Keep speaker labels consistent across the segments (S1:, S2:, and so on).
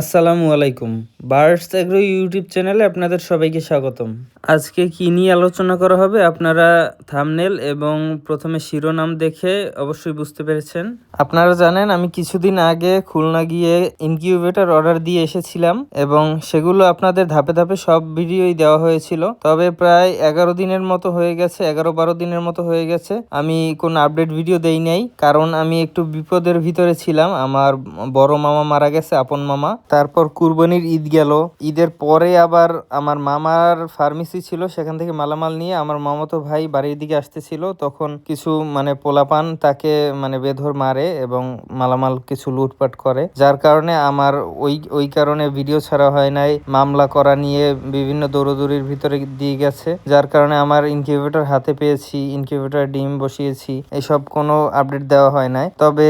S1: আসসালামু আলাইকুম। Birds agro YouTube চ্যানেলে আপনাদের সবাইকে স্বাগতম। আজকে কি নিয়ে আলোচনা করা হবে আপনারা থামনেল এবং প্রথমে শিরোনাম দেখে অবশ্যই বুঝতে পেরেছেন। আপনারা জানেন আমি কিছুদিন আগে খুলনা গিয়ে ইনকিউবেটর অর্ডার দিয়ে এসেছিলাম এবং সেগুলো আপনাদের ধাপে ধাপে সব ভিডিওই দেওয়া হয়েছিল। তবে প্রায় এগারো দিনের মতো হয়ে গেছে, এগারো বারো দিনের মতো হয়ে গেছে। আমি কোনো আপডেট ভিডিও দেই নাই, কারণ আমি একটু বিপদের ভিতরে ছিলাম। আমার বড় মামা মারা গেছে, আপন মামা। তারপর কুরবানির ঈদ গেল। ঈদের পরে আবার আমার মামার ফার্মেসি ছিল, সেখান থেকে মালামাল নিয়ে আমার মামাতো ভাই বাড়ির দিকে আসতেছিল। তখন কিছু মানে পোলাপান তাকে মানে বেধর মারে এবং মালামাল কিছু লুটপাট করে। যার কারণে আমার ওই ওই কারণে ভিডিও ছাড়া হয় নাই, মামলা করা নিয়ে বিভিন্ন দৌড়দৌড়ির ভিতরে দিয়ে গেছে। যার কারণে আমার ইনকিউবেটর হাতে পেয়েছি ইনকিউবেটর ডিম বসিয়েছি, এসব কোনো আপডেট দেওয়া হয় নাই। তবে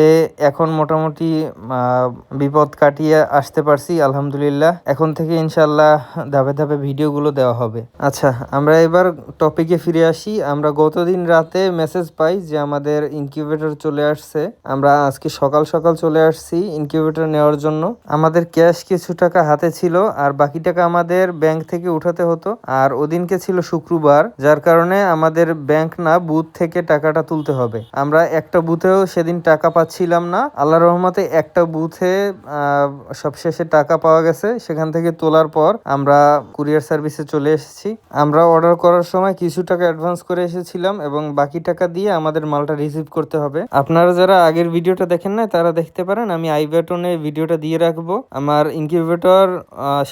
S1: এখন মোটামুটি বিপদ কাটিয়ে আসতে পারছি আলহামদুলিল্লাহ। এখন থেকে ইনশাল্লাহ ধাপে ধাপে ভিডিওগুলো দেওয়া হবে। আচ্ছা আমরা এবার টপিকে ফিরে আসি। আমরা গতদিন রাতে মেসেজ পাই যে আমাদের ইনকিউবেটর চলে আসছে। আমরা আজকে সকাল সকাল চলে আসছি ইনকিউবেটর নেওয়ার জন্য। আমাদের ক্যাশ কিছু টাকা হাতে ছিল আর বাকি টাকা আমাদের ব্যাংক থেকে উঠাতে হতো। আর ওদিনকে ছিল শুক্রবার যার কারণে আমাদের ব্যাংক না বুথ থেকে টাকাটা তুলতে হবে। আমরা একটা বুথেও সেদিন টাকা পাচ্ছিলাম না। আল্লাহ রহমতে একটা বুথে আহ, সবশেষে টাকা পাওয়া গেছে, সেখান থেকে তোলার পর আমরা কুরিয়ার সার্ভিসে চলে এসেছি। আমরা অর্ডার করার সময় কিছু টাকা অ্যাডভান্স করে এসেছিলাম এবং বাকি টাকা দিয়ে আমাদের মালটা রিসিভ করতে হবে। আপনারা যারা আগের ভিডিওটা দেখেন না তারা দেখতে পারেন, আমি আই বাটনে ভিডিওটা দিয়ে রাখব। আমার ইনকিউবেটর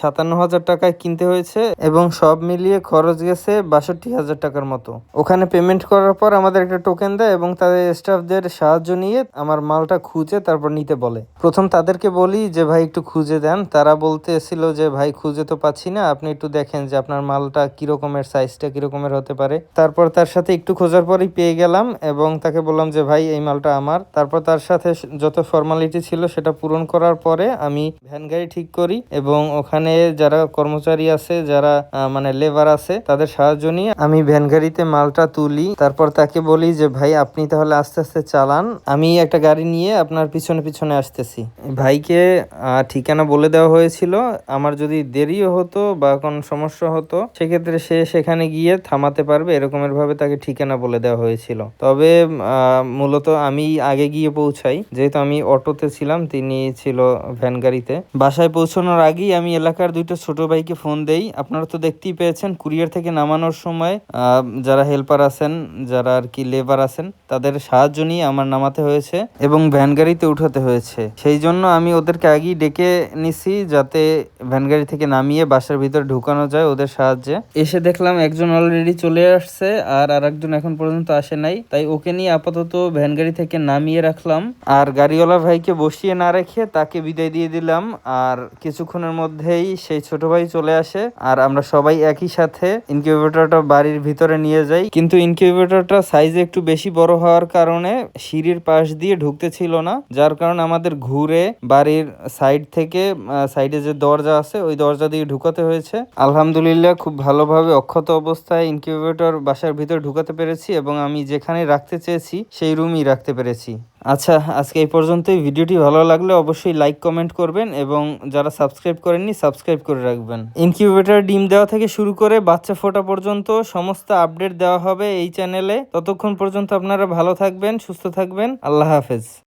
S1: সাতান্ন হাজার টাকায় কিনতে হয়েছে এবং সব মিলিয়ে খরচ গেছে বাষট্টি হাজার টাকার মতো। ওখানে পেমেন্ট করার পর আমাদের একটা টোকেন দেয় এবং তাদের স্টাফদের সাহায্য নিয়ে আমার মালটা খুঁজে তারপর নিতে বলে। প্রথম তাদেরকে বলি যে, ভাই, একটু খুঁজে দেন তারা বলতেছিল যে ভাই খুঁজে তো পাচ্ছি না। আপনি একটু দেখেন যে আপনার মালটা কিরকমের সাইজটা কিরকমের হতে পারে। তারপর তার সাথে একটু খোঁজার পরেই পেয়ে গেলাম এবং তাকে বললাম যে ভাই এই মালটা আমার। তারপর তার সাথে যত ফর্মালিটি ছিল সেটা পূরণ করার পরে আমি ভ্যান গাড়ি ঠিক করি এবং ওখানে যারা কর্মচারী আছে যারা মানে লেবার আছে তাদের সাহায্য নিয়ে আমি ভ্যান গাড়িতে মালটা তুলি। তারপর তাকে বলি যে ভাই আপনি তাহলে আস্তে আস্তে চালান। আমি একটা গাড়ি নিয়ে আপনার পিছনে পিছনে আসতেছি। ভাইকে আহ, ঠিকানা বলে দেওয়া হয়েছিল? আমার যদি দেরিও হতো বা কোনো সমস্যা হতো, সেক্ষেত্রে সে সেখানে গিয়ে থামাতে পারবে এরকমের ভাবে তাকে ঠিকানা বলে দেওয়া হয়েছিল। তবে মূলত আমি আগে গিয়ে পৌঁছাই। যেহেতু আমি অটোতে ছিলাম, তিনি ছিল ভ্যান গাড়িতে। বাসায় পৌঁছানোর আগেই আমি এলাকার দুইটা ছোট ভাইকে ফোন দেই। আপনারা তো দেখতেই পেয়েছেন, কুরিয়ার থেকে নামানোর সময় যারা হেল্পার আছেন, যারা আর কি লেবার আছেন, তাদের সাহায্য নিয়ে আমার নামাতে হয়েছে এবং ভ্যান গাড়িতে উঠাতে হয়েছে। সেই জন্য আমি ওদেরকে আগেই ডেকে নিছি যাতে ভ্যান গাড়ি থেকে নামিয়ে বাসার ভিতরে ঢুকানো যায় ওদের সাহায্যে। এসে দেখলাম একজন অলরেডি চলে আসছে আর আর একজন এখন পর্যন্ত আসে নাই। তাই ওকে নিয়ে আপাতত ভ্যান গাড়ি থেকে নামিয়ে রাখলাম। আর গাড়িওয়ালা ভাইকে বসিয়ে না রেখে তাকে বিদায় দিয়ে দিলাম। আর কিছুক্ষণের মধ্যেই সেই ছোট ভাই চলে আসে। আর আমরা সবাই একই সাথে ইনকিউবেটরটা বাড়ির ভিতরে নিয়ে যাই। কিন্তু ইনকিউবেটরটা সাইজে একটু বেশি বড় হওয়ার কারণে সিঁড়ির পাশ দিয়ে ঢুকতে ছিল না। যার কারণে আমাদের ঘুরে বাড়ির সাইড থেকে সাইডে যে দরজা আছে, ওই দরজা দিয়ে ঢুকাতে হয়েছে। আলহামদুলিল্লাহ, খুব ভালোভাবে অক্ষত অবস্থায় ইনকিউবেটর বাসার ভিতরে ঢুকাতে পেরেছি এবং আমি যেখানে রাখতে চেয়েছি, সেই রুমই রাখতে পেরেছি। আচ্ছা আজকে এই পর্যন্তই। ভিডিওটি ভালো লাগলে অবশ্যই লাইক কমেন্ট করবেন এবং যারা সাবস্ক্রাইব করেননি সাবস্ক্রাইব করে রাখবেন। ইনকিউবেটর ডিম দেওয়া থেকে শুরু করে বাচ্চা ফোটা পর্যন্ত সমস্ত আপডেট দেওয়া হবে এই চ্যানেলে ততক্ষণ পর্যন্ত আপনারা ভালো থাকবেন, সুস্থ থাকবেন। আল্লাহ হাফেজ।